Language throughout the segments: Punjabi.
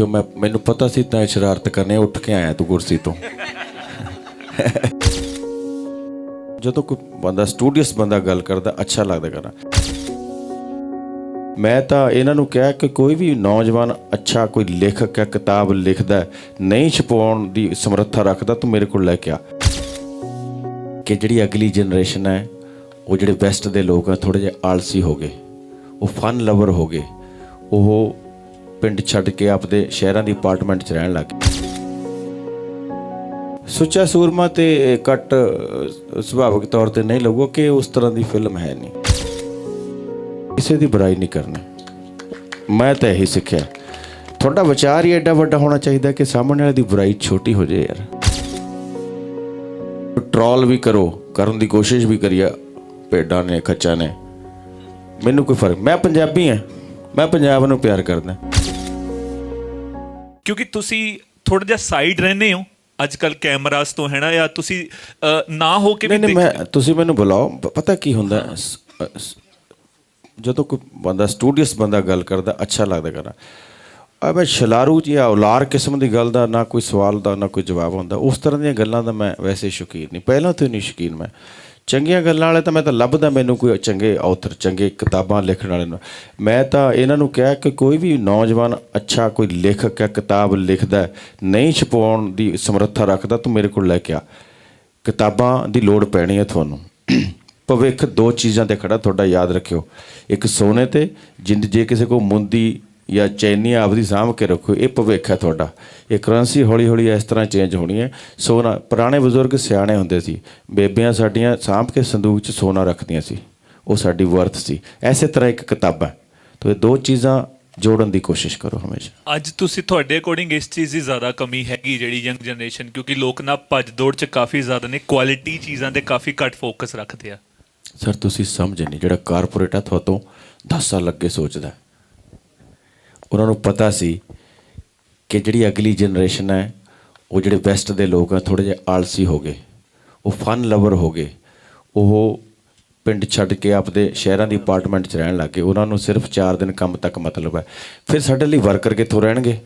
ਰੱਖਿਓ ਮੈਂ ਮੈਨੂੰ ਪਤਾ ਸੀ ਤਾਂ ਸ਼ਰਾਰਤ ਕਰਨੇ ਉੱਠ ਕੇ ਆਇਆ ਤੂੰ ਕੁਰਸੀ ਤੋਂ। ਜਦੋਂ ਕੋਈ ਬੰਦਾ ਸਟੂਡੀਅਸ ਬੰਦਾ ਗੱਲ ਕਰਦਾ, ਅੱਛਾ ਲੱਗਦਾ ਕਰਨਾ। ਮੈਂ ਤਾਂ ਇਹਨਾਂ ਨੂੰ ਕਿਹਾ ਕਿ ਕੋਈ ਵੀ ਨੌਜਵਾਨ ਅੱਛਾ ਕੋਈ ਲੇਖਕ ਹੈ, ਕਿਤਾਬ ਲਿਖਦਾ ਨਹੀਂ ਛਪਾਉਣ ਦੀ ਸਮਰੱਥਾ ਰੱਖਦਾ, ਤੂੰ ਮੇਰੇ ਕੋਲ ਲੈ ਕੇ ਆ। ਕਿ ਜਿਹੜੀ ਅਗਲੀ ਜਨਰੇਸ਼ਨ ਹੈ, ਉਹ ਜਿਹੜੇ ਵੈਸਟ ਦੇ ਲੋਕ ਆ ਥੋੜੇ ਜਿਹਾ ਆਲਸੀ ਹੋ ਗਏ, ਉਹ ਫਨ ਲਵਰ ਹੋ ਗਏ, ਉਹ ਪਿੰਡ ਛੱਡ ਕੇ ਆਪਦੇ ਸ਼ਹਿਰਾਂ ਦੀ ਅਪਾਰਟਮੈਂਟ 'ਚ ਰਹਿਣ ਲੱਗ ਗਏ। ਸੁੱਚਾ ਸੂਰਮਾ ਤੇ ਕੱਟ ਸੁਭਾਵਿਕ ਤੌਰ ਤੇ ਨਹੀਂ ਲੱਗੋ ਕਿ ਉਸ ਤਰ੍ਹਾਂ ਦੀ ਫਿਲਮ ਹੈ ਨਹੀਂ। ਕਿਸੇ ਦੀ ਬੁਰਾਈ ਨਹੀਂ ਕਰਨੀ। ਮੈਂ ਤਾਂ ਇਹੀ ਸਿੱਖਿਆ। ਤੁਹਾਡਾ ਵਿਚਾਰ ਹੀ ਐਡਾ ਵੱਡਾ ਹੋਣਾ ਚਾਹੀਦਾ ਕਿ ਸਾਹਮਣੇ ਵਾਲੇ ਦੀ ਬੁਰਾਈ ਛੋਟੀ ਹੋ ਜਾਏ ਯਾਰ। ਟਰੋਲ ਵੀ ਕਰੋ, ਕਰਨ ਦੀ ਕੋਸ਼ਿਸ਼ ਵੀ ਕਰੀਏ। ਭੇਡਾਂ ਨੇ, ਖੱਚਾ ਨੇ। ਮੈਨੂੰ ਕੋਈ ਫ਼ਰਕ ਮੈਂ ਪੰਜਾਬੀ ਹਾਂ। ਮੈਂ ਪੰਜਾਬ ਨੂੰ ਪਿਆਰ ਕਰਦਾ। ਕਿਉਂਕਿ ਤੁਸੀਂ ਥੋੜਾ ਜਿਹਾ ਸਾਈਡ ਰਹਿੰਦੇ ਹੋ। ਅੱਜ ਕੱਲ ਕੈਮਰਾਸ ਤੋਂ ਹੈ ਨਾ ਜਾਂ ਤੁਸੀਂ ਨਾ ਹੋ ਕੇ ਵੀ ਨਹੀਂ ਮੈਂ ਤੁਸੀਂ ਮੈਨੂੰ ਬੁਲਾਓ। ਪਤਾ ਕੀ ਹੁੰਦਾ? ਜਦੋਂ ਕੋਈ ਬੰਦਾ ਸਟੂਡੀਅਸ ਬੰਦਾ ਗੱਲ ਕਰਦਾ ਅੱਛਾ ਲੱਗਦਾ ਕਰਨਾ। ਆ ਮੈਂ ਛਲਾਰੂ ਜਾਂ ਔਲਾਰ ਕਿਸਮ ਦੀ ਗੱਲ ਦਾ ਨਾ ਕੋਈ ਸਵਾਲ ਦਾ ਨਾ ਕੋਈ ਜਵਾਬ ਹੁੰਦਾ। ਉਸ ਤਰ੍ਹਾਂ ਦੀਆਂ ਗੱਲਾਂ ਦਾ ਮੈਂ ਵੈਸੇ ਸ਼ੌਕੀਨ ਨਹੀਂ। ਪਹਿਲਾਂ ਤੋਂ ਨਹੀਂ ਸ਼ੌਕੀਨ ਮੈਂ। ਚੰਗੀਆਂ ਗੱਲਾਂ ਵਾਲੇ ਤਾਂ ਮੈਂ ਤਾਂ ਲੱਭਦਾ ਮੈਨੂੰ ਕੋਈ ਚੰਗੇ ਆਥਰ ਚੰਗੇ ਕਿਤਾਬਾਂ ਲਿਖਣ ਵਾਲੇ ਨੂੰ। ਮੈਂ ਤਾਂ ਇਹਨਾਂ ਨੂੰ ਕਿਹਾ ਕਿ ਕੋਈ ਵੀ ਨੌਜਵਾਨ ਅੱਛਾ ਕੋਈ ਲੇਖਕ ਹੈ, ਕਿਤਾਬ ਲਿਖਦਾ ਨਹੀਂ ਛਪਾਉਣ ਦੀ ਸਮਰੱਥਾ ਰੱਖਦਾ, ਤੂੰ ਮੇਰੇ ਕੋਲ ਲੈ ਕੇ ਆ। ਕਿਤਾਬਾਂ ਦੀ ਲੋੜ ਪੈਣੀ ਹੈ ਤੁਹਾਨੂੰ। ਭਵਿੱਖ ਦੋ ਚੀਜ਼ਾਂ ਤੇ ਖੜਾ, ਤੁਹਾਡਾ ਯਾਦ ਰੱਖਿਓ। ਇੱਕ ਸੋਨੇ ਤੇ, ਜਿੰਦ ਜੇ ਕਿਸੇ ਕੋ ਮੁੰਦੀ ਜਾਂ ਚੈਨੀ ਆਪਦੀ ਸਾਂਭ ਕੇ ਰੱਖੋ ਇਹ ਭਵਿੱਖ ਹੈ ਤੁਹਾਡਾ। ਇਹ ਕਰੰਸੀ ਹੌਲੀ ਹੌਲੀ ਇਸ ਤਰ੍ਹਾਂ ਚੇਂਜ ਹੋਣੀ ਹੈ। ਸੋਨਾ ਪੁਰਾਣੇ ਬਜ਼ੁਰਗ ਸਿਆਣੇ ਹੁੰਦੇ ਸੀ। ਬੇਬੀਆਂ ਸਾਡੀਆਂ ਸਾਂਭ ਕੇ ਸੰਦੂਕ 'ਚ ਸੋਨਾ ਰੱਖਦੀਆਂ ਸੀ। ਉਹ ਸਾਡੀ ਵਰਥ ਸੀ। ਐਸੇ ਤਰ੍ਹਾਂ ਇੱਕ ਕਿਤਾਬ ਹੈ। ਤੋ ਇਹ ਦੋ ਚੀਜ਼ਾਂ ਜੋੜਨ ਦੀ ਕੋਸ਼ਿਸ਼ ਕਰੋ ਹਮੇਸ਼ਾ। ਅੱਜ ਤੁਸੀਂ ਤੁਹਾਡੇ ਅਕੋਰਡਿੰਗ ਇਸ ਚੀਜ਼ ਦੀ ਜ਼ਿਆਦਾ ਕਮੀ ਹੈਗੀ ਜਿਹੜੀ ਯੰਗ ਜਨਰੇਸ਼ਨ ਕਿਉਂਕਿ ਲੋਕ ਨਾ ਭੱਜ ਦੌੜ ਚ ਕਾਫੀ ਜ਼ਿਆਦਾ ਨੇ ਕੁਆਲਿਟੀ ਚੀਜ਼ਾਂ ਤੇ ਕਾਫੀ ਘੱਟ ਫੋਕਸ ਰੱਖਦੇ ਆ। ਸਰ ਤੁਸੀਂ ਸਮਝ ਨਹੀਂ ਜਿਹੜਾ ਕਾਰਪੋਰੇਟ ਆ ਤੁਹਾਤੋਂ 10 ਸਾਲ ਅੱਗੇ ਸੋਚਦਾ। ਉਹਨਾਂ ਨੂੰ ਪਤਾ ਸੀ ਕਿ ਜਿਹੜੀ ਅਗਲੀ ਜਨਰੇਸ਼ਨ ਹੈ, ਉਹ ਜਿਹੜੇ ਵੈਸਟ ਦੇ ਲੋਕ ਆ ਥੋੜੇ ਜਿਹਾ ਆਲਸੀ ਹੋ ਗਏ, ਉਹ ਫਨ ਲਵਰ ਹੋ ਗਏ। ਉਹ ਪਿੰਡ ਛੱਡ ਕੇ ਆਪਦੇ ਸ਼ਹਿਰਾਂ ਦੀ ਅਪਾਰਟਮੈਂਟ 'ਚ ਰਹਿਣ ਲੱਗੇ ਉਹਨਾਂ ਨੂੰ ਸਿਰਫ 4 ਦਿਨ ਕੰਮ ਤੱਕ ਮਤਲਬ ਹੈ। ਫਿਰ ਸਾਡੇ ਲਈ ਵਰਕਰ ਕਿੱਥੋਂ ਰਹਿਣਗੇ?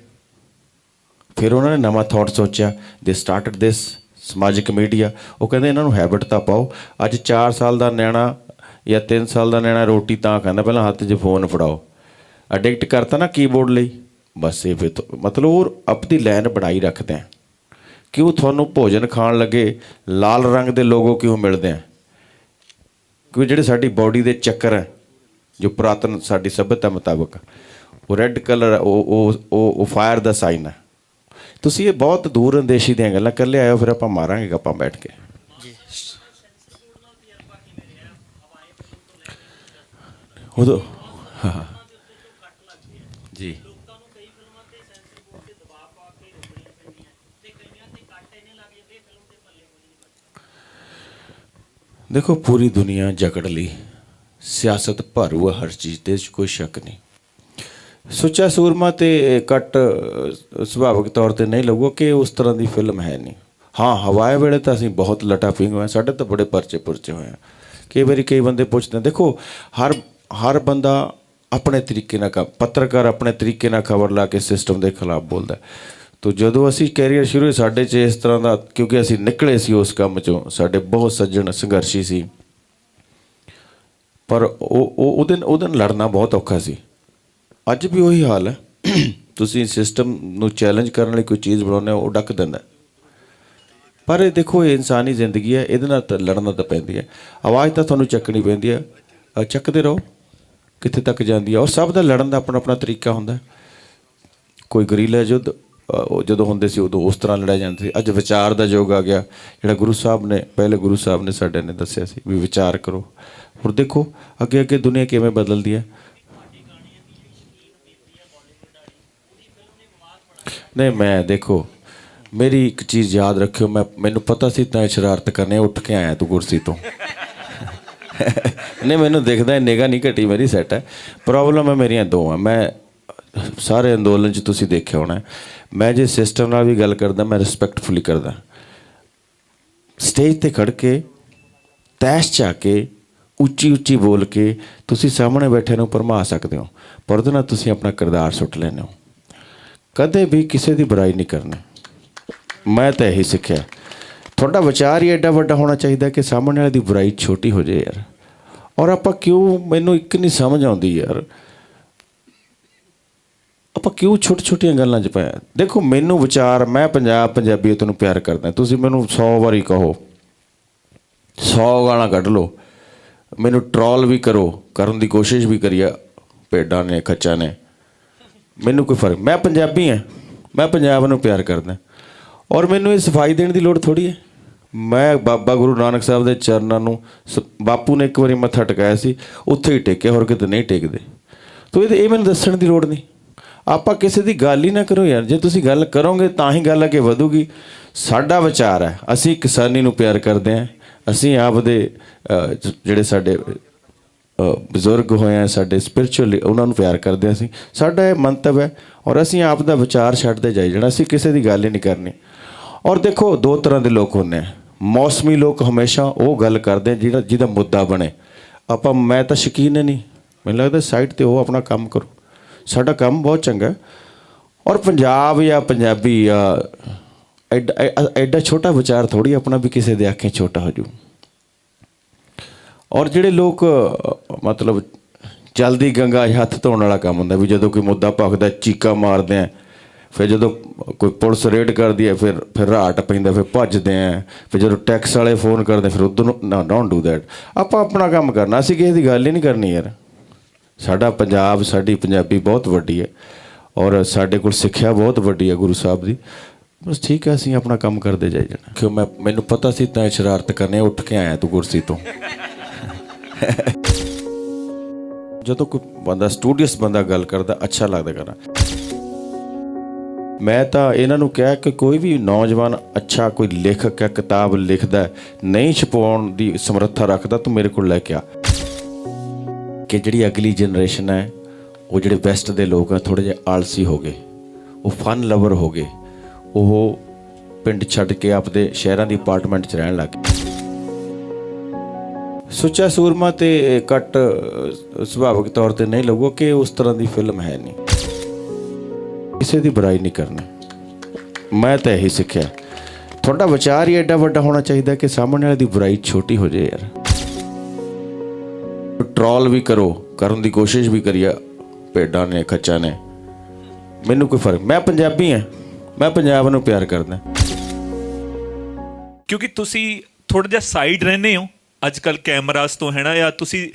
ਫਿਰ ਉਹਨਾਂ ਨੇ ਨਵਾਂ ਥਾਟ ਸੋਚਿਆ ਦੇ ਸਟਾਰਟਡ ਦਿਸ ਸਮਾਜਿਕ ਮੀਡੀਆ ਉਹ ਕਹਿੰਦੇ, ਇਹਨਾਂ ਨੂੰ ਹੈਬਿਟ ਤਾਂ ਪਾਓ। ਅੱਜ 4 ਸਾਲ ਦਾ ਨਿਆਣਾ ਜਾਂ 3 ਸਾਲ ਦਾ ਨਿਆਣਾ ਰੋਟੀ ਤਾਂ ਖਾਂਦਾ, ਪਹਿਲਾਂ ਹੱਥ 'ਚ ਫੋਨ ਫੜਾਓ। ਅਡਿਕਟ ਕਰਤਾ ਨਾ ਕੀਬੋਰਡ ਲਈ। ਬਸ ਇਹ ਫਿਰ ਮਤਲਬ ਉਹ ਆਪਣੀ ਲਾਈਨ ਬਣਾਈ ਰੱਖਦੇ ਆ। ਕਿਉਂ ਤੁਹਾਨੂੰ ਭੋਜਨ ਖਾਣ ਲੱਗੇ ਲਾਲ ਰੰਗ ਦੇ ਲੋਗੋ ਕਿਉਂ ਮਿਲਦੇ ਆ? ਕਿਉਂਕਿ ਜਿਹੜੇ ਸਾਡੀ ਬਾਡੀ ਦੇ ਚੱਕਰ ਹੈ ਜੋ ਪੁਰਾਤਨ ਸਾਡੀ ਸਭਿਅਤਾ ਮੁਤਾਬਕ ਉਹ ਰੈੱਡ ਕਲਰ ਉਹ ਉਹ ਉਹ ਉਹ ਫਾਇਰ ਦਾ ਸਾਈਨ ਹੈ ਤੁਸੀਂ ਇਹ ਬਹੁਤ ਦੂਰ ਅੰਦੇਸ਼ੀ ਦੀਆਂ ਗੱਲਾਂ ਕਰ ਲਿਆਇਓ ਫਿਰ ਆਪਾਂ ਮਾਰਾਂਗੇ ਗੱਪਾਂ ਬੈਠ ਕੇ। ਉਦੋਂ ਹਾਂ। ਦੇਖੋ, ਪੂਰੀ ਦੁਨੀਆ ਜਕੜ ਲਈ। ਸਿਆਸਤ ਭਰੂ ਹਰ ਚੀਜ਼ ਤੇ ਇਸ ਕੋਈ ਸ਼ੱਕ ਨਹੀਂ। ਸੁੱਚਾ ਸੂਰਮਾ ਤੇ ਕੱਟ ਸੁਭਾਵਿਕ ਤੌਰ ਤੇ ਨਹੀਂ ਲੱਗੋ ਕਿ ਉਸ ਤਰ੍ਹਾਂ ਦੀ ਫਿਲਮ ਹੈ ਨਹੀਂ। ਹਾਂ, ਹਵਾਏ ਵੇਲੇ ਤਾਂ ਅਸੀਂ ਬਹੁਤ ਲਟਾਫਿੰਗ ਹੋਏ ਸਾਡੇ ਤਾਂ ਬੜੇ ਪਰਚੇ ਪੁਰਚੇ ਹੋਏ ਆ ਕਈ ਵਾਰੀ ਕਈ ਬੰਦੇ ਪੁੱਛਦੇ ਦੇਖੋ, ਹਰ ਹਰ ਬੰਦਾ ਆਪਣੇ ਤਰੀਕੇ ਨਾਲ ਕੰਮ ਪੱਤਰਕਾਰ ਆਪਣੇ ਤਰੀਕੇ ਨਾਲ ਖਬਰ ਲਾ ਕੇ ਸਿਸਟਮ ਦੇ ਖਿਲਾਫ ਬੋਲਦਾ ਤੋ ਜਦੋਂ ਅਸੀਂ ਕੈਰੀਅਰ ਸ਼ੁਰੂ ਹੋਈ, ਸਾਡੇ 'ਚ ਇਸ ਤਰ੍ਹਾਂ ਦਾ, ਕਿਉਂਕਿ ਅਸੀਂ ਨਿਕਲੇ ਸੀ ਉਸ ਕੰਮ 'ਚੋਂ, ਸਾਡੇ ਬਹੁਤ ਸੱਜਣ ਸੰਘਰਸ਼ੀ ਸੀ। ਪਰ ਉਹ ਉਹ ਉਹਦੇ ਉਹਦੇ ਨਾਲ ਲੜਨਾ ਬਹੁਤ ਔਖਾ ਸੀ। ਅੱਜ ਵੀ ਉਹੀ ਹਾਲ ਹੈ। ਤੁਸੀਂ ਸਿਸਟਮ ਨੂੰ ਚੈਲੰਜ ਕਰਨ ਲਈ ਕੋਈ ਚੀਜ਼ ਬਣਾਉਂਦੇ ਹੋ, ਉਹ ਡੱਕ ਦਿੰਦਾ ਪਰ ਇਹ ਦੇਖੋ, ਇਹ ਇਨਸਾਨੀ ਜ਼ਿੰਦਗੀ ਹੈ, ਇਹਦੇ ਨਾਲ ਤਾਂ ਲੜਨਾ ਤਾਂ ਪੈਂਦੀ ਹੈ। ਆਵਾਜ਼ ਤਾਂ ਤੁਹਾਨੂੰ ਚੱਕਣੀ ਪੈਂਦੀ ਹੈ। ਚੱਕਦੇ ਰਹੋ, ਕਿੱਥੇ ਤੱਕ ਜਾਂਦੀ ਹੈ। ਔਰ ਸਭ ਦਾ ਲੜਨ ਦਾ ਆਪਣਾ ਆਪਣਾ ਤਰੀਕਾ ਹੁੰਦਾ ਕੋਈ ਗਰੀਲਾ ਯੁੱਧ ਜਦੋਂ ਹੁੰਦੇ ਸੀ ਉਦੋਂ ਉਸ ਤਰ੍ਹਾਂ ਲੜਿਆ ਜਾਂਦਾ ਸੀ। ਅੱਜ ਵਿਚਾਰ ਦਾ ਯੁੱਗ ਆ ਗਿਆ। ਜਿਹੜਾ ਗੁਰੂ ਸਾਹਿਬ ਨੇ, ਪਹਿਲੇ ਗੁਰੂ ਸਾਹਿਬ ਨੇ ਸਾਡੇ ਨੇ ਦੱਸਿਆ ਸੀ ਵੀ ਵਿਚਾਰ ਕਰੋ। ਹੁਣ ਦੇਖੋ, ਅੱਗੇ ਅੱਗੇ ਦੁਨੀਆ ਕਿਵੇਂ ਬਦਲਦੀ ਹੈ। ਨਹੀਂ, ਮੈਂ ਦੇਖੋ, ਮੇਰੀ ਇੱਕ ਚੀਜ਼ ਯਾਦ ਰੱਖਿਓ। ਮੈਂ, ਮੈਨੂੰ ਪਤਾ ਸੀ ਤਾਂ ਸ਼ਰਾਰਤ ਕਰਨੇ, ਉੱਠ ਕੇ ਆਇਆ ਤੂੰ ਕੁਰਸੀ ਤੋਂ। ਨਹੀਂ, ਮੈਨੂੰ ਦਿਖਦਾ ਨਿਗਾ ਨਹੀਂ ਘਟੀ, ਮੇਰੀ ਸੈੱਟ ਹੈ। ਪ੍ਰੋਬਲਮ ਹੈ ਮੇਰੀਆਂ ਦੋ ਆ ਮੈਂ ਸਾਰੇ ਅੰਦੋਲਨ 'ਚ ਤੁਸੀਂ ਦੇਖਿਆ ਹੋਣਾ। ਮੈਂ ਜੇ ਸਿਸਟਮ ਨਾਲ ਵੀ ਗੱਲ ਕਰਦਾ, ਮੈਂ ਰਿਸਪੈਕਟਫੁਲੀ ਕਰਦਾ। ਸਟੇਜ ਤੇ ਖੜ ਕੇ, ਤੈਸ਼ ਚਾ ਕੇ, ਉੱਚੀ ਉੱਚੀ ਬੋਲ ਕੇ ਤੁਸੀਂ ਸਾਹਮਣੇ ਬੈਠੇ ਨੂੰ ਭਰਮਾ ਸਕਦੇ ਹੋ। ਪਰ ਉਹਦੇ ਨਾਲ ਤੁਸੀਂ ਆਪਣਾ ਕਿਰਦਾਰ ਸੁੱਟ ਲੈਂਦੇ ਹੋ। ਕਦੇ ਵੀ ਕਿਸੇ ਦੀ ਬੁਰਾਈ ਨਹੀਂ ਕਰਨੀ। ਮੈਂ ਤਾਂ ਇਹੀ ਸਿੱਖਿਆ। ਤੁਹਾਡਾ ਵਿਚਾਰ ਹੀ ਐਡਾ ਵੱਡਾ ਹੋਣਾ ਚਾਹੀਦਾ ਕਿ ਸਾਹਮਣੇ ਵਾਲੇ ਦੀ ਬੁਰਾਈ ਛੋਟੀ ਹੋ ਜਾਏ ਯਾਰ। ਔਰ ਆਪਾਂ ਕਿਉਂ, ਮੈਨੂੰ ਇੱਕ ਨਹੀਂ ਸਮਝ ਆਉਂਦੀ ਯਾਰ। ਆਪਾਂ ਕਿਉਂ ਛੋਟੀ ਛੋਟੀਆਂ ਗੱਲਾਂ 'ਚ ਪਾਇਆ ਦੇਖੋ, ਮੈਨੂੰ ਵਿਚਾਰ, ਮੈਂ ਪੰਜਾਬ ਪੰਜਾਬੀਅਤ ਨੂੰ ਪਿਆਰ ਕਰਦਾ। ਤੁਸੀਂ ਮੈਨੂੰ 100 ਵਾਰੀ ਕਹੋ 100 ਗਾਲਾਂ ਕੱਢ ਲਓ, ਮੈਨੂੰ ਟਰੋਲ ਵੀ ਕਰੋ, ਕਰਨ ਦੀ ਕੋਸ਼ਿਸ਼ ਵੀ ਕਰੀਏ ਭੇਡਾਂ ਨੇ, ਖੱਚਾ ਨੇ। ਮੈਨੂੰ ਕੋਈ ਫ਼ਰਕ, ਮੈਂ ਪੰਜਾਬੀ ਹਾਂ ਮੈਂ ਪੰਜਾਬ ਨੂੰ ਪਿਆਰ ਕਰਦਾ। ਔਰ ਮੈਨੂੰ ਇਹ ਸਫ਼ਾਈ ਦੇਣ ਦੀ ਲੋੜ ਥੋੜੀ ਹੈ ਮੈਂ ਬਾਬਾ ਗੁਰੂ ਨਾਨਕ ਸਾਹਿਬ ਦੇ ਚਰਨਾਂ ਨੂੰ ਸ- ਬਾਪੂ ਨੇ ਇੱਕ ਵਾਰੀ ਮੱਥਾ ਟਿਕਾਇਆ ਸੀ, ਉੱਥੇ ਹੀ ਟੇਕਿਆ, ਹੋਰ ਕਿਤੇ ਨਹੀਂ ਟੇਕਦੇ। ਤੋ ਇਹ ਇਹ ਮੈਨੂੰ ਦੱਸਣ ਦੀ ਲੋੜ ਨਹੀਂ। ਆਪਾਂ ਕਿਸੇ ਦੀ ਗੱਲ ਹੀ ਨਾ ਕਰੋ ਯਾਰ। ਜੇ ਤੁਸੀਂ ਗੱਲ ਕਰੋਗੇ ਤਾਂ ਹੀ ਗੱਲ ਅੱਗੇ ਵਧੂਗੀ। ਸਾਡਾ ਵਿਚਾਰ ਹੈ ਅਸੀਂ ਕਿਸਾਨੀ ਨੂੰ ਪਿਆਰ ਕਰਦੇ ਹਾਂ। ਅਸੀਂ ਆਪਦੇ ਅਹ, ਜਿਹੜੇ ਸਾਡੇ ਬਜ਼ੁਰਗ ਹੋਏ ਆ ਸਾਡੇ ਸਪਿਰਚੁਅਲੀ ਉਹਨਾਂ ਨੂੰ ਪਿਆਰ ਕਰਦੇ ਹਾਂ ਅਸੀਂ। ਸਾਡਾ ਇਹ ਮੰਤਵ ਹੈ ਔਰ ਅਸੀਂ ਆਪ ਦਾ ਵਿਚਾਰ ਛੱਡਦੇ ਜਾਈ ਜਾਣਾ ਅਸੀਂ ਕਿਸੇ ਦੀ ਗੱਲ ਹੀ ਨਹੀਂ ਕਰਨੀ। ਔਰ ਦੇਖੋ ਦੋ ਤਰ੍ਹਾਂ ਦੇ ਲੋਕ ਹੁੰਦੇ ਆ। ਮੌਸਮੀ ਲੋਕ ਹਮੇਸ਼ਾ ਉਹ ਗੱਲ ਕਰਦੇ ਆ ਜਿਹੜਾ ਜਿਹਦਾ ਮੁੱਦਾ ਬਣੇ। ਆਪਾਂ ਮੈਂ ਤਾਂ ਸ਼ਕੀਨ ਨਹੀਂ। ਮੈਨੂੰ ਲੱਗਦਾ ਸਾਈਡ ਤੇ ਉਹ ਆਪਣਾ ਕੰਮ ਕਰੋ। ਸਾਡਾ ਕੰਮ ਬਹੁਤ ਚੰਗਾ ਔਰ ਪੰਜਾਬ ਜਾਂ ਪੰਜਾਬੀ ਜਾਂ ਐਡਾ ਐਡਾ ਛੋਟਾ ਵਿਚਾਰ ਥੋੜੀ ਆਪਣਾ ਵੀ ਕਿਸੇ ਦੇ ਆਖੇ ਛੋਟਾ ਹੋ ਜੂ ਔਰ ਜਿਹੜੇ ਲੋਕ ਮਤਲਬ ਜਲਦੀ ਗੰਗਾ 'ਚ ਹੱਥ ਧੋਣ ਵਾਲਾ ਕੰਮ ਹੁੰਦਾ, ਵੀ ਜਦੋਂ ਕੋਈ ਮੁੱਦਾ ਭਖਦਾ, ਚੀਕਾ ਮਾਰਦੇ ਆ, ਫਿਰ ਜਦੋਂ ਕੋਈ ਪੁਲਿਸ ਰੇਡ ਕਰਦੀ ਹੈ, ਫਿਰ ਫਿਰ ਰਾਟ ਪੈਂਦਾ, ਫਿਰ ਭੱਜਦੇ ਆ, ਫਿਰ ਜਦੋਂ ਟੈਕਸ ਵਾਲੇ ਫੋਨ ਕਰਦੇ, ਫਿਰ ਉਧਰ ਨੂੰ ਨਾ ਡੋਨਟ ਡੂ ਦੈਟ ਆਪਾਂ ਆਪਣਾ ਕੰਮ ਕਰਨਾ, ਅਸੀਂ ਕਿਸੇ ਦੀ ਗੱਲ ਹੀ ਨਹੀਂ ਕਰਨੀ ਯਾਰ। ਸਾਡਾ ਪੰਜਾਬ, ਸਾਡੀ ਪੰਜਾਬੀ ਬਹੁਤ ਵੱਡੀ ਹੈ ਔਰ ਸਾਡੇ ਕੋਲ ਸਿੱਖਿਆ ਬਹੁਤ ਵੱਡੀ ਹੈ ਗੁਰੂ ਸਾਹਿਬ ਦੀ। ਬਸ ਠੀਕ ਹੈ, ਅਸੀਂ ਆਪਣਾ ਕੰਮ ਕਰਦੇ ਜਾਈ ਜਾਣਾ। ਕਿਉਂ ਮੈਂ, ਮੈਨੂੰ ਪਤਾ ਸੀ ਤਾਂ ਇਹ ਸ਼ਰਾਰਤ ਕਰਨੇ ਉੱਠ ਕੇ ਆਇਆ ਤੂੰ ਕੁਰਸੀ ਤੋਂ। ਜਦੋਂ ਕੋਈ ਬੰਦਾ ਸਟੂਡੀਅਸ ਬੰਦਾ ਗੱਲ ਕਰਦਾ, ਅੱਛਾ ਲੱਗਦਾ ਕਰਾਂ ਮੈਂ ਤਾਂ ਇਹਨਾਂ ਨੂੰ ਕਿਹਾ ਕਿ ਕੋਈ ਵੀ ਨੌਜਵਾਨ ਅੱਛਾ ਕੋਈ ਲੇਖਕ ਹੈ, ਕਿਤਾਬ ਲਿਖਦਾ ਨਹੀਂ ਛਪਾਉਣ ਦੀ ਸਮਰੱਥਾ ਰੱਖਦਾ, ਤੂੰ ਮੇਰੇ ਕੋਲ ਲੈ ਕੇ ਆ। ਕਿ ਜਿਹੜੀ ਅਗਲੀ ਜਨਰੇਸ਼ਨ ਹੈ, ਉਹ ਜਿਹੜੇ ਵੈਸਟ ਦੇ ਲੋਕ ਆ ਥੋੜੇ ਜਿਹਾ ਆਲਸੀ ਹੋ ਗਏ, ਉਹ ਫਨ ਲਵਰ ਹੋ ਗਏ, ਉਹ ਪਿੰਡ ਛੱਡ ਕੇ ਆਪਦੇ ਸ਼ਹਿਰਾਂ ਦੀ ਅਪਾਰਟਮੈਂਟ 'ਚ ਰਹਿਣ ਲੱਗ ਗਏ। ਸੁੱਚਾ ਸੂਰਮਾ ਤੇ ਕੱਟ ਸੁਭਾਵਿਕ ਤੌਰ ਤੇ ਨਹੀਂ ਲੱਗੋ ਕਿ ਉਸ ਤਰ੍ਹਾਂ ਦੀ ਫਿਲਮ ਹੈ ਨਹੀਂ। ਕਿਸੇ ਦੀ ਬੁਰਾਈ ਨਹੀਂ ਕਰਨੀ। ਮੈਂ ਤਾਂ ਇਹੀ ਸਿੱਖਿਆ। ਤੁਹਾਡਾ ਵਿਚਾਰ ਹੀ ਐਡਾ ਵੱਡਾ ਹੋਣਾ ਚਾਹੀਦਾ ਕਿ ਸਾਹਮਣੇ ਵਾਲੇ ਦੀ ਬੁਰਾਈ ਛੋਟੀ ਹੋ ਜਾਏ ਯਾਰ। ਟਰੋਲ ਵੀ ਕਰੋ ਕਰਨ ਦੀ ਕੋਸ਼ਿਸ਼ ਵੀ ਕਰੀਏ ਭੇਡਾਂ ਨੇ ਖੱਚਾਂ ਨੇ। ਮੈਨੂੰ ਕੋਈ ਫ਼ਰਕ ਮੈਂ ਪੰਜਾਬੀ ਹਾਂ। ਮੈਂ ਪੰਜਾਬ ਨੂੰ ਪਿਆਰ ਕਰਦਾ। ਕਿਉਂਕਿ ਤੁਸੀਂ ਥੋੜਾ ਜਿਹਾ ਸਾਈਡ ਰਹਿੰਦੇ ਹੋ। ਅੱਜ ਕੱਲ ਕੈਮਰਾਸ ਤੋਂ ਹੈ ਨਾ ਜਾਂ ਤੁਸੀਂ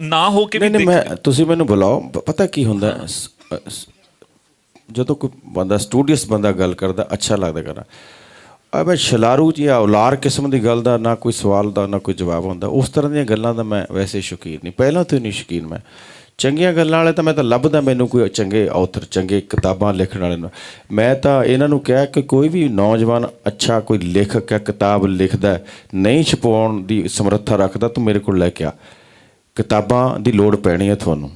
ਨਾ ਹੋ ਕੇ ਵੀ ਨਹੀਂ ਮੈਂ ਤੁਸੀਂ ਮੈਨੂੰ ਬੁਲਾਓ। ਪਤਾ ਕੀ ਹੁੰਦਾ? ਜਦੋਂ ਕੋਈ ਬੰਦਾ ਸਟੂਡੀਅਸ ਬੰਦਾ ਗੱਲ ਕਰਦਾ ਅੱਛਾ ਲੱਗਦਾ ਕਰਨਾ। ਆ ਮੈਂ ਛਲਾਰੂ ਜਾਂ ਔਲਾਰ ਕਿਸਮ ਦੀ ਗੱਲ ਦਾ, ਨਾ ਕੋਈ ਸਵਾਲ ਦਾ, ਨਾ ਕੋਈ ਜਵਾਬ ਹੁੰਦਾ। ਉਸ ਤਰ੍ਹਾਂ ਦੀਆਂ ਗੱਲਾਂ ਦਾ ਮੈਂ ਵੈਸੇ ਸ਼ੌਕੀਨ ਨਹੀਂ। ਪਹਿਲਾਂ ਤੋਂ ਨਹੀਂ ਸ਼ੌਕੀਨ ਮੈਂ। ਚੰਗੀਆਂ ਗੱਲਾਂ ਵਾਲੇ ਤਾਂ ਮੈਂ ਤਾਂ ਲੱਭਦਾ ਮੈਨੂੰ ਕੋਈ ਚੰਗੇ ਆਥਰ ਚੰਗੇ ਕਿਤਾਬਾਂ ਲਿਖਣ ਵਾਲੇ ਨੂੰ। ਮੈਂ ਤਾਂ ਇਹਨਾਂ ਨੂੰ ਕਿਹਾ ਕਿ ਕੋਈ ਵੀ ਨੌਜਵਾਨ ਅੱਛਾ ਕੋਈ ਲੇਖਕ ਹੈ, ਕਿਤਾਬ ਲਿਖਦਾ ਨਹੀਂ ਛਪਾਉਣ ਦੀ ਸਮਰੱਥਾ ਰੱਖਦਾ, ਤੂੰ ਮੇਰੇ ਕੋਲ ਲੈ ਕੇ ਆ। ਕਿਤਾਬਾਂ ਦੀ ਲੋੜ ਪੈਣੀ ਹੈ ਤੁਹਾਨੂੰ।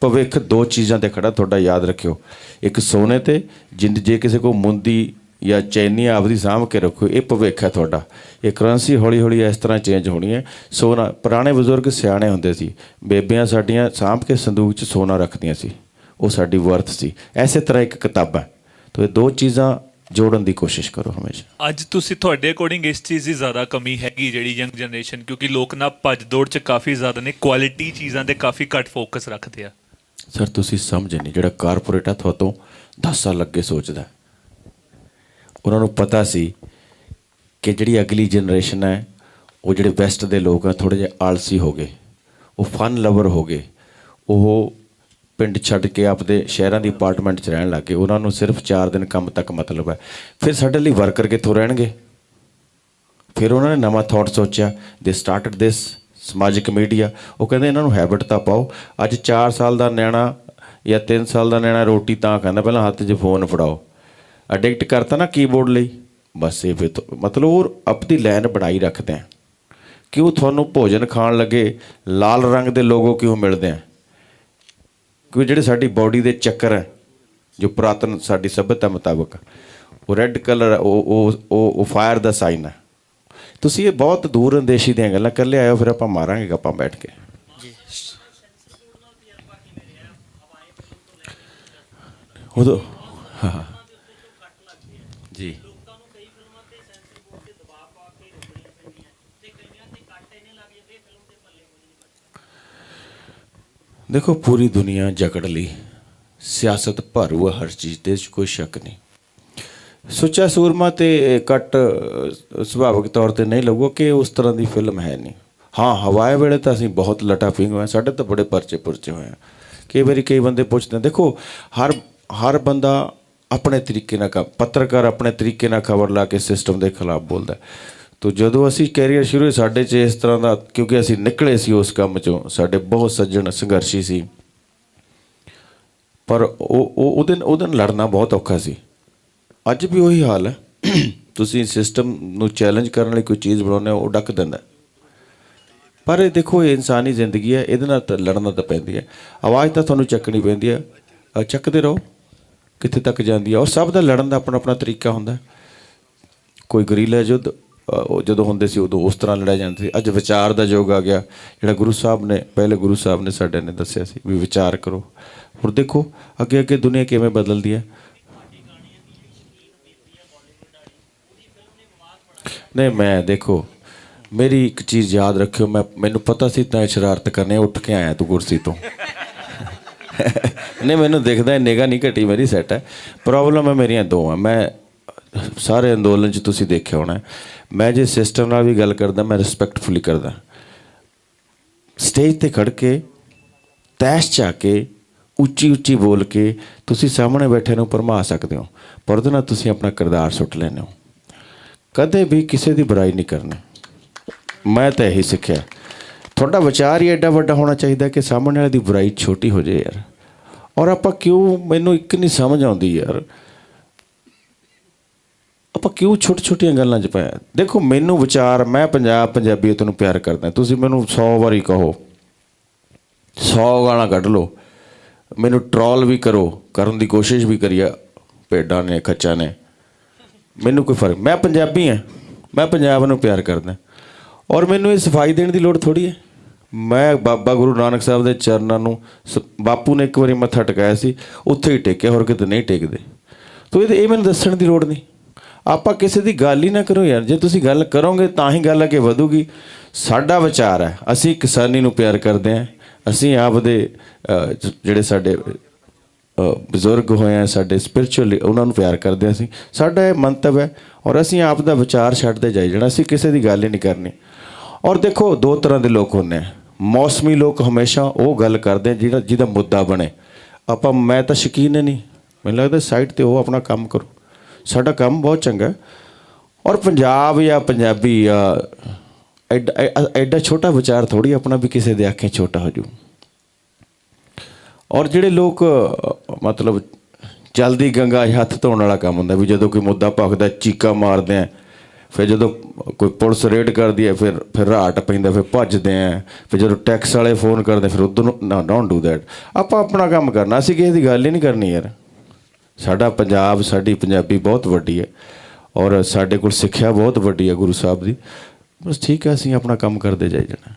ਭਵਿੱਖ ਦੋ ਚੀਜ਼ਾਂ ਤੇ ਖੜਾ, ਤੁਹਾਡਾ ਯਾਦ ਰੱਖਿਓ। ਇੱਕ ਸੋਨੇ ਤੇ, ਜਿੰਦ ਜੇ ਕਿਸੇ ਕੋ ਮੁੰਦੀ ਜਾਂ ਚੈਨੀ ਆਪਦੀ ਸਾਂਭ ਕੇ ਰੱਖੋ ਇਹ ਭਵਿੱਖ ਹੈ ਤੁਹਾਡਾ। ਇਹ ਕਰੰਸੀ ਹੌਲੀ ਹੌਲੀ ਇਸ ਤਰ੍ਹਾਂ ਚੇਂਜ ਹੋਣੀ ਹੈ। ਸੋਨਾ ਪੁਰਾਣੇ ਬਜ਼ੁਰਗ ਸਿਆਣੇ ਹੁੰਦੇ ਸੀ। ਬੇਬੀਆਂ ਸਾਡੀਆਂ ਸਾਂਭ ਕੇ ਸੰਦੂਕ 'ਚ ਸੋਨਾ ਰੱਖਦੀਆਂ ਸੀ। ਉਹ ਸਾਡੀ ਵਰਥ ਸੀ। ਐਸੇ ਤਰ੍ਹਾਂ ਇੱਕ ਕਿਤਾਬ ਹੈ। ਤੋ ਇਹ ਦੋ ਚੀਜ਼ਾਂ ਜੋੜਨ ਦੀ ਕੋਸ਼ਿਸ਼ ਕਰੋ ਹਮੇਸ਼ਾ। ਅੱਜ ਤੁਸੀਂ ਤੁਹਾਡੇ ਅਕੋਰਡਿੰਗ ਇਸ ਚੀਜ਼ ਦੀ ਜ਼ਿਆਦਾ ਕਮੀ ਹੈਗੀ ਜਿਹੜੀ ਯੰਗ ਜਨਰੇਸ਼ਨ ਕਿਉਂਕਿ ਲੋਕ ਨਾ ਭੱਜ ਦੌੜ ਚ ਕਾਫੀ ਜ਼ਿਆਦਾ ਨੇ ਕੁਆਲਿਟੀ ਚੀਜ਼ਾਂ ਤੇ ਕਾਫੀ ਘੱਟ ਫੋਕਸ ਰੱਖਦੇ ਆ। ਸਰ ਤੁਸੀਂ ਸਮਝੇ ਨਹੀਂ ਜਿਹੜਾ ਕਾਰਪੋਰੇਟ ਆ ਤੁਹਾਤੋਂ 10 ਸਾਲ ਅੱਗੇ ਸੋਚਦਾ। ਉਹਨਾਂ ਨੂੰ ਪਤਾ ਸੀ ਕਿ ਜਿਹੜੀ ਅਗਲੀ ਜਨਰੇਸ਼ਨ ਹੈ, ਉਹ ਜਿਹੜੇ ਵੈਸਟ ਦੇ ਲੋਕ ਆ ਥੋੜੇ ਜਿਹਾ ਆਲਸੀ ਹੋ ਗਏ, ਉਹ ਫਨ ਲਵਰ ਹੋ ਗਏ। ਉਹ ਪਿੰਡ ਛੱਡ ਕੇ ਆਪਦੇ ਸ਼ਹਿਰਾਂ ਦੀ ਅਪਾਰਟਮੈਂਟ 'ਚ ਰਹਿਣ ਲੱਗ ਗਏ। ਉਹਨਾਂ ਨੂੰ ਸਿਰਫ 4 ਦਿਨ ਕੰਮ ਤੱਕ ਮਤਲਬ ਹੈ। ਫਿਰ ਸਾਡੇ ਲਈ ਵਰਕਰ ਕਿੱਥੋਂ ਰਹਿਣਗੇ? ਫਿਰ ਉਹਨਾਂ ਨੇ ਨਵਾਂ ਥਾਟ ਸੋਚਿਆ। ਦੇ ਸਟਾਰਟਡ ਦਿਸ ਸਮਾਜਿਕ ਮੀਡੀਆ ਉਹ ਕਹਿੰਦੇ ਇਹਨਾਂ ਨੂੰ ਹੈਬਿਟ ਤਾਂ ਪਾਓ। ਅੱਜ 4 ਸਾਲ ਦਾ ਨਿਆਣਾ ਜਾਂ 3 ਸਾਲ ਦਾ ਨਿਆਣਾ ਰੋਟੀ ਤਾਂ ਖਾਂਦਾ, ਪਹਿਲਾਂ ਹੱਥ 'ਚ ਫੋਨ ਫੜਾਓ। ਅਡਿਕਟ ਕਰਤਾ ਨਾ ਕੀਬੋਰਡ ਲਈ। ਬਸ ਇਹ ਫਿਰ ਮਤਲਬ ਉਹ ਆਪਣੀ ਲਾਈਨ ਬਣਾਈ ਰੱਖਦੇ ਆ। ਕਿਉਂ ਤੁਹਾਨੂੰ ਭੋਜਨ ਖਾਣ ਲੱਗੇ ਲਾਲ ਰੰਗ ਦੇ ਲੋਗੋ ਕਿਉਂ ਮਿਲਦੇ ਆ? ਕਿਉਂਕਿ ਜਿਹੜੇ ਸਾਡੀ ਬਾਡੀ ਦੇ ਚੱਕਰ ਹੈ ਜੋ ਪੁਰਾਤਨ ਸਾਡੀ ਸਭਿਅਤਾ ਮੁਤਾਬਕ ਉਹ ਰੈੱਡ ਕਲਰ ਉਹ ਉਹ ਉਹ ਉਹ ਫਾਇਰ ਦਾ ਸਾਈਨ ਹੈ ਤੁਸੀਂ ਇਹ ਬਹੁਤ ਦੂਰ ਅੰਦੇਸ਼ੀ ਦੀਆਂ ਗੱਲਾਂ ਕੱਲੇ ਆਇਓ ਫਿਰ ਆਪਾਂ ਮਾਰਾਂਗੇ ਗੱਪਾਂ ਬੈਠ ਕੇ। ਉਦੋਂ ਹਾਂ। ਜੀ। ਲੋਕਾਂ ਨੂੰ ਕਈ ਫਿਲਮਾਂ ਤੇ ਸੈਂਸਰ ਬੋਰਡ ਤੇ ਦਬਾਅ ਪਾ ਕੇ ਰੋਕਣੀਆਂ ਪੈਂਦੀਆਂ ਤੇ ਕਈਆਂ ਤੇ ਕੱਟ ਇੰਨੇ ਲੱਗ ਜਾਂਦੇ ਫਿਲਮ ਦੇ ਪੱਲੇ ਕੁਝ ਨਹੀਂ ਬਚਦਾ ਦੇਖੋ ਪੂਰੀ ਦੁਨੀਆ ਜਕੜ ਲਈ। ਸਿਆਸਤ ਭਰੂ ਹਰ ਚੀਜ਼ ਤੇ ਕੋਈ ਸ਼ੱਕ ਨਹੀਂ। ਸੁੱਚਾ ਸੂਰਮਾ ਤੇ ਕੱਟ ਸੁਭਾਵਿਕ ਤੌਰ ਤੇ ਨਹੀਂ ਲੱਗੋ ਕਿ ਉਸ ਤਰ੍ਹਾਂ ਦੀ ਫਿਲਮ ਹੈ ਨਹੀਂ। ਹਾਂ ਹਵਾਏ ਵੇਲੇ ਤਾਂ ਅਸੀਂ ਬਹੁਤ ਲਟਾ ਫਿੰਗ ਹੋਏ ਸਾਡੇ ਤਾਂ ਬੜੇ ਪਰਚੇ ਪੁਰਚੇ ਹੋਏ ਆ। ਕਈ ਵਾਰੀ ਕਈ ਬੰਦੇ ਪੁੱਛਦੇ ਦੇਖੋ ਹਰ ਹਰ ਬੰਦਾ ਆਪਣੇ ਤਰੀਕੇ ਨਾਲ ਕੰਮ ਪੱਤਰਕਾਰ ਆਪਣੇ ਤਰੀਕੇ ਨਾਲ ਖਬਰ ਲਾ ਕੇ ਸਿਸਟਮ ਦੇ ਖਿਲਾਫ ਬੋਲਦਾ ਤੋ ਜਦੋਂ ਅਸੀਂ ਕੈਰੀਅਰ ਸ਼ੁਰੂ ਹੋਈ, ਸਾਡੇ 'ਚ ਇਸ ਤਰ੍ਹਾਂ ਦਾ, ਕਿਉਂਕਿ ਅਸੀਂ ਨਿਕਲੇ ਸੀ ਉਸ ਕੰਮ 'ਚੋਂ, ਸਾਡੇ ਬਹੁਤ ਸੱਜਣ ਸੰਘਰਸ਼ੀ ਸੀ। ਪਰ ਉਹ ਉਹ ਉਹਦੇ ਉਹਦੇ ਨਾਲ ਲੜਨਾ ਬਹੁਤ ਔਖਾ ਸੀ। ਅੱਜ ਵੀ ਉਹੀ ਹਾਲ ਹੈ। ਤੁਸੀਂ ਸਿਸਟਮ ਨੂੰ ਚੈਲੰਜ ਕਰਨ ਲਈ ਕੋਈ ਚੀਜ਼ ਬਣਾਉਂਦੇ ਹੋ, ਉਹ ਡੱਕ ਦਿੰਦਾ ਪਰ ਇਹ ਦੇਖੋ, ਇਹ ਇਨਸਾਨੀ ਜ਼ਿੰਦਗੀ ਹੈ, ਇਹਦੇ ਨਾਲ ਤਾਂ ਲੜਨਾ ਤਾਂ ਪੈਂਦੀ ਹੈ। ਆਵਾਜ਼ ਤਾਂ ਤੁਹਾਨੂੰ ਚੱਕਣੀ ਪੈਂਦੀ ਹੈ। ਚੱਕਦੇ ਰਹੋ। ਕਿੱਥੇ ਤੱਕ ਜਾਂਦੀ ਹੈ ਔਰ ਸਭ ਦਾ ਲੜਨ ਦਾ ਆਪਣਾ ਆਪਣਾ ਤਰੀਕਾ ਹੁੰਦਾ ਕੋਈ ਗਰੀਲਾ ਯੁੱਧ ਉਹ ਜਦੋਂ ਹੁੰਦੇ ਸੀ ਉਦੋਂ ਉਸ ਤਰ੍ਹਾਂ ਲੜਿਆ ਜਾਂਦਾ ਸੀ। ਅੱਜ ਵਿਚਾਰ ਦਾ ਯੁੱਗ ਆ ਗਿਆ। ਜਿਹੜਾ ਗੁਰੂ ਸਾਹਿਬ ਨੇ, ਪਹਿਲੇ ਗੁਰੂ ਸਾਹਿਬ ਨੇ ਸਾਡੇ ਨੇ ਦੱਸਿਆ ਸੀ ਵੀ ਵਿਚਾਰ ਕਰੋ। ਹੁਣ ਦੇਖੋ ਅੱਗੇ ਅੱਗੇ ਦੁਨੀਆ ਕਿਵੇਂ ਬਦਲਦੀ ਹੈ। ਨਹੀਂ, ਮੈਂ ਦੇਖੋ, ਮੇਰੀ ਇੱਕ ਚੀਜ਼ ਯਾਦ ਰੱਖਿਓ। ਮੈਂ, ਮੈਨੂੰ ਪਤਾ ਸੀ ਤਾਂ ਇਹ ਸ਼ਰਾਰਤ ਕਰਨੇ ਉੱਠ ਕੇ ਆਇਆ ਤੂੰ ਕੁਰਸੀ ਤੋਂ। ਨਹੀਂ, ਮੈਨੂੰ ਦਿਖਦਾ ਨਿਗਾ ਨਹੀਂ ਘਟੀ, ਮੇਰੀ ਸੈੱਟ ਹੈ। ਪ੍ਰੋਬਲਮ ਹੈ ਮੇਰੀਆਂ ਦੋ ਆ ਮੈਂ ਸਾਰੇ ਅੰਦੋਲਨ 'ਚ ਤੁਸੀਂ ਦੇਖਿਆ ਹੋਣਾ ਮੈਂ ਜੇ ਸਿਸਟਮ ਨਾਲ ਵੀ ਗੱਲ ਕਰਦਾ, ਮੈਂ ਰਿਸਪੈਕਟਫੁਲੀ ਕਰਦਾ। ਸਟੇਜ ਤੇ ਖੜ ਕੇ, ਤੈਸ਼ ਚਾ ਕੇ, ਉੱਚੀ ਉੱਚੀ ਬੋਲ ਕੇ ਤੁਸੀਂ ਸਾਹਮਣੇ ਬੈਠੇ ਨੂੰ ਭਰਮਾ ਸਕਦੇ ਹੋ। ਪਰ ਉਹਦੇ ਨਾਲ ਤੁਸੀਂ ਆਪਣਾ ਕਿਰਦਾਰ ਸੁੱਟ ਲੈਂਦੇ ਹੋ। ਕਦੇ ਵੀ ਕਿਸੇ ਦੀ ਬੁਰਾਈ ਨਹੀਂ ਕਰਨੀ। ਮੈਂ ਤਾਂ ਇਹੀ ਸਿੱਖਿਆ। ਤੁਹਾਡਾ ਵਿਚਾਰ ਹੀ ਐਡਾ ਵੱਡਾ ਹੋਣਾ ਚਾਹੀਦਾ ਕਿ ਸਾਹਮਣੇ ਵਾਲੇ ਦੀ ਬੁਰਾਈ ਛੋਟੀ ਹੋ ਜਾਏ ਯਾਰ। ਔਰ ਆਪਾਂ ਕਿਉਂ ਮੈਨੂੰ ਇੱਕ ਨਹੀਂ ਸਮਝ ਆਉਂਦੀ ਯਾਰ। ਆਪਾਂ ਕਿਉਂ ਛੋਟੀ ਛੋਟੀਆਂ ਗੱਲਾਂ 'ਚ ਪਏ ਹਾਂ? ਦੇਖੋ, ਮੈਨੂੰ ਵਿਚਾਰ, ਮੈਂ ਪੰਜਾਬ ਪੰਜਾਬੀਅਤ ਨੂੰ ਪਿਆਰ ਕਰਦਾ। ਤੁਸੀਂ ਮੈਨੂੰ 100 ਵਾਰੀ ਕਹੋ 100 ਗਾਲਾਂ ਕੱਢ ਲਓ, ਮੈਨੂੰ ਟਰੋਲ ਵੀ ਕਰੋ, ਕਰਨ ਦੀ ਕੋਸ਼ਿਸ਼ ਵੀ ਕਰੀਏ ਭੇਡਾਂ ਨੇ, ਖੱਚਾ ਨੇ। ਮੈਨੂੰ ਕੋਈ ਫ਼ਰਕ ਮੈਂ ਪੰਜਾਬੀ ਹਾਂ ਮੈਂ ਪੰਜਾਬ ਨੂੰ ਪਿਆਰ ਕਰਦਾ। ਔਰ ਮੈਨੂੰ ਇਹ ਸਫ਼ਾਈ ਦੇਣ ਦੀ ਲੋੜ ਥੋੜੀ ਹੈ। ਮੈਂ ਬਾਬਾ ਗੁਰੂ ਨਾਨਕ ਸਾਹਿਬ ਦੇ ਚਰਨਾਂ ਨੂੰ ਸ- ਬਾਪੂ ਨੇ ਇੱਕ ਵਾਰੀ ਮੱਥਾ ਟਿਕਾਇਆ ਸੀ ਉੱਥੇ ਹੀ ਟੇਕਿਆ ਹੋਰ ਕਿਤੇ ਨਹੀਂ ਟੇਕਦੇ। ਤੋ ਇਹ ਇਹ ਮੈਨੂੰ ਦੱਸਣ ਦੀ ਲੋੜ ਨਹੀਂ। ਆਪਾਂ ਕਿਸੇ ਦੀ ਗੱਲ ਹੀ ਨਾ ਕਰੋ ਯਾਰ ਜੇ ਤੁਸੀਂ ਗੱਲ ਕਰੋਗੇ ਤਾਂ ਹੀ ਗੱਲ ਅੱਗੇ ਵਧੂਗੀ। ਸਾਡਾ ਵਿਚਾਰ ਹੈ ਅਸੀਂ ਕਿਸਾਨੀ ਨੂੰ ਪਿਆਰ ਕਰਦੇ ਹਾਂ ਅਸੀਂ ਆਪਦੇ ਅਹ, ਜਿਹੜੇ ਸਾਡੇ ਬਜ਼ੁਰਗ ਹੋਏ ਆ, ਸਾਡੇ ਸਪਿਰਚੁਅਲੀ ਉਹਨਾਂ ਨੂੰ ਪਿਆਰ ਕਰਦੇ ਹਾਂ ਅਸੀਂ। ਸਾਡਾ ਇਹ ਮੰਤਵ ਹੈ ਔਰ ਅਸੀਂ ਆਪ ਦਾ ਵਿਚਾਰ ਛੱਡਦੇ ਜਾਈ ਜਾਣਾ ਅਸੀਂ ਕਿਸੇ ਦੀ ਗੱਲ ਹੀ ਨਹੀਂ ਕਰਨੀ। ਔਰ ਦੇਖੋ, ਦੋ ਤਰ੍ਹਾਂ ਦੇ ਲੋਕ ਹੁੰਦੇ ਆ। ਮੌਸਮੀ ਲੋਕ ਹਮੇਸ਼ਾ ਉਹ ਗੱਲ ਕਰਦੇ ਜਿਹੜਾ ਜਿਹਦਾ ਮੁੱਦਾ ਬਣੇ। ਆਪਾਂ, ਮੈਂ ਤਾਂ ਸ਼ਕੀਨ ਨਹੀਂ। ਮੈਨੂੰ ਲੱਗਦਾ ਸਾਈਡ ਤੇ ਉਹ ਆਪਣਾ ਕੰਮ ਕਰੋ। ਸਾਡਾ ਕੰਮ ਬਹੁਤ ਚੰਗਾ ਔਰ ਪੰਜਾਬ ਜਾਂ ਪੰਜਾਬੀ ਜਾਂ ਐਡਾ ਐਡਾ ਛੋਟਾ ਵਿਚਾਰ ਥੋੜੀ ਆਪਣਾ ਵੀ ਕਿਸੇ ਦੇ ਅੱਖੇ ਛੋਟਾ ਹੋ ਜੂ ਔਰ ਜਿਹੜੇ ਲੋਕ ਮਤਲਬ ਜਲਦੀ ਗੰਗਾ 'ਚ ਹੱਥ ਧੋਣ ਵਾਲਾ ਕੰਮ ਹੁੰਦਾ ਵੀ ਜਦੋਂ ਕੋਈ ਮੁੱਦਾ ਭਖਦਾ, ਚੀਕਾ ਮਾਰਦੇ ਆ, ਫਿਰ ਜਦੋਂ ਕੋਈ ਪੁਲਿਸ ਰੇਡ ਕਰਦੀ ਹੈ, ਫਿਰ ਫਿਰ ਰਾਟ ਪੈਂਦਾ, ਫਿਰ ਭੱਜਦੇ ਆ, ਫਿਰ ਜਦੋਂ ਟੈਕਸ ਵਾਲੇ ਫੋਨ ਕਰਦੇ, ਫਿਰ ਉਦੋਂ ਨਾ ਡੋਂਟ ਡੂ ਦੈਟ ਆਪਾਂ ਆਪਣਾ ਕੰਮ ਕਰਨਾ, ਅਸੀਂ ਕਿਸੇ ਦੀ ਗੱਲ ਹੀ ਨਹੀਂ ਕਰਨੀ ਯਾਰ। ਸਾਡਾ ਪੰਜਾਬ, ਸਾਡੀ ਪੰਜਾਬੀ ਬਹੁਤ ਵੱਡੀ ਹੈ ਔਰ ਸਾਡੇ ਕੋਲ ਸਿੱਖਿਆ ਬਹੁਤ ਵੱਡੀ ਹੈ ਗੁਰੂ ਸਾਹਿਬ ਦੀ। ਬਸ ਠੀਕ ਹੈ, ਅਸੀਂ ਆਪਣਾ ਕੰਮ ਕਰਦੇ ਜਾਈ ਜਾਣਾ।